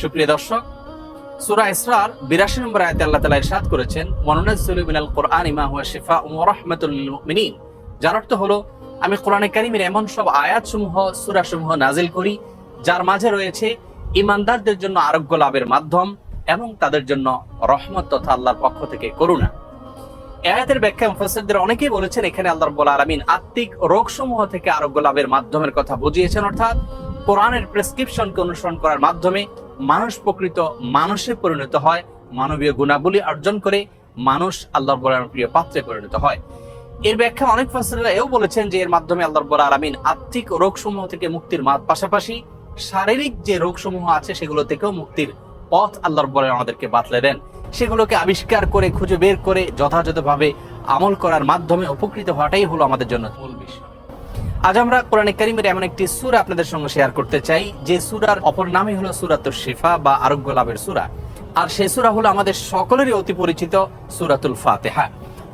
সুপ্রিয় দর্শক, সুরা ইসরার 82 নম্বর আয়াতে আল্লাহ তাআলা ইরশাদ করেছেন, ওয়ানুনাজ্জিলু মিনাল কুরআনি মা হুয়া ওয়া রাহমাতুল লিল যার অর্থ হলো, আমি কোরআনে কারীমের এমন সব আয়াতসমূহ, সূরাসমূহ নাজিল করি, যার মাঝে রয়েছে ইমানদারদের জন্য আরোগ্য লাভের মাধ্যম এবং তাদের জন্য রহমত তথা আল্লাহর পক্ষ থেকে করুণা। আয়াতের ব্যাখ্যা মুফাসসিরদের অনেকেই বলেছেন, এখানে আল্লাহ রাব্বুল আলামিন আত্মিক রোগসমূহ থেকে আরোগ্য লাভের মাধ্যমের কথা বুঝিয়েছেন অর্থাৎ কোরআনের প্রেসক্রিপশনকে অনুসরণ করার মাধ্যমে মানুষ প্রকৃত মানুষে পরিণত হয়, মানবীয় গুণাবলী অর্জন করে মানুষ আল্লাহর বলার প্রিয় পাত্রে পরিণত হয়। এর ব্যাখ্যা অনেক ফাসিরা এও বলেছেন যে এর মাধ্যমে আল্লাহর বলা আলামিন আত্মিক রোগসমূহ থেকে মুক্তির পাশাপাশি শারীরিক যে রোগসমূহ আছে সেগুলো থেকেও মুক্তির পথ আল্লাহর বলে আমাদেরকে বাতলে দেন। সেগুলোকে আবিষ্কার করে, খুঁজে বের করে যথাযথভাবে আমল করার মাধ্যমে উপকৃত হওয়াটাই হলো আমাদের জন্য মূল বিষয়। আজ আমরা কোরআনে কারিমের এমন একটি সূরা আপনাদের সঙ্গে শেয়ার করতে চাই। যে সূরার অপর নামই হলো সূরাতুল শিফা বা আরোগ্য লাভের সূরা। আর সেই সূরা হলো আমাদের সকলেরই অতি পরিচিত সূরাতুল ফাতিহা।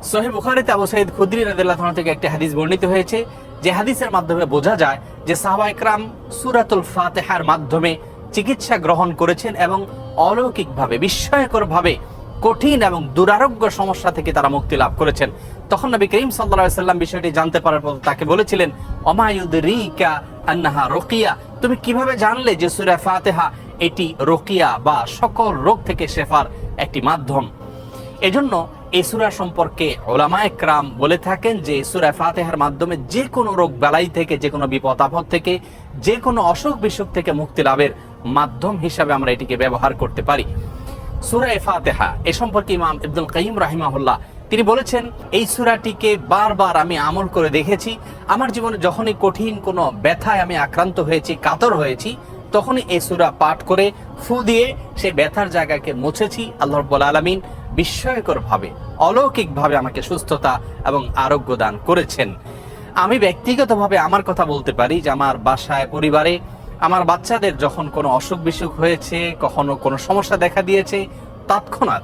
সহিহ বুখারীতে আবু সাঈদ খুদরি রাদিয়াল্লাহু আনহু থেকে একটি হাদিস বর্ণিত হয়েছে, যে হাদিসের মাধ্যমে বোঝা যায় যে সাহাবা একরাম সূরাতুল ফাতিহার মাধ্যমে চিকিৎসা গ্রহণ করেছেন এবং অলৌকিকভাবে, বিস্ময়করভাবে কঠিন এবং দুরারোগ্য সমস্যা থেকে তারা মুক্তি লাভ করেছেন। তখন নবী করিম সাল্লাল্লাহু সাল্লাম বিষয়টি জানতে পারার পর তাকে বলেছিলেন অমায়ুদরিকা আন্নাহা রোকিয়া? তুমি কীভাবে জানলে যে সূরা ফাতিহা এটি রোকিয়া বা সকল রোগ থেকে শেফার একটি মাধ্যম? এজন্য এই সূরা সম্পর্কে ওলামা একরাম বলে থাকেন যে, সূরা ফাতিহার মাধ্যমে যে কোনো রোগ বালাই থেকে, যে কোনো বিপদ আপদ থেকে, যে কোনো অসুখ বিসুখ থেকে মুক্তি লাভের মাধ্যম হিসাবে আমরা এটিকে ব্যবহার করতে পারি। সুরায় ফাতেহা এ সম্পর্কে ইমাম ইবদুল কাইম রাহিমাহুল্লাহ তিনি বলেছেন, এই সুরাটিকে বারবার আমি আমল করে দেখেছি। আমার জীবনে যখনই কঠিন কোনো ব্যথায় আমি আক্রান্ত হয়েছি, কাতর হয়েছি, তখনই এই সুরা পাঠ করে ফু দিয়ে সে ব্যথার জায়গাকে মুছেছি আল্লাহ রব্বুল আলমিন বিস্ময়করভাবে, অলৌকিকভাবে আমাকে সুস্থতা এবং আরোগ্য দান করেছেন। আমি ব্যক্তিগতভাবে আমার কথা বলতে পারি যে আমার বাসায়, পরিবারে আমার বাচ্চাদের যখন কোনো অসুখ বিসুখ হয়েছে, কখনো কোনো সমস্যা দেখা দিয়েছে, তৎক্ষণাৎ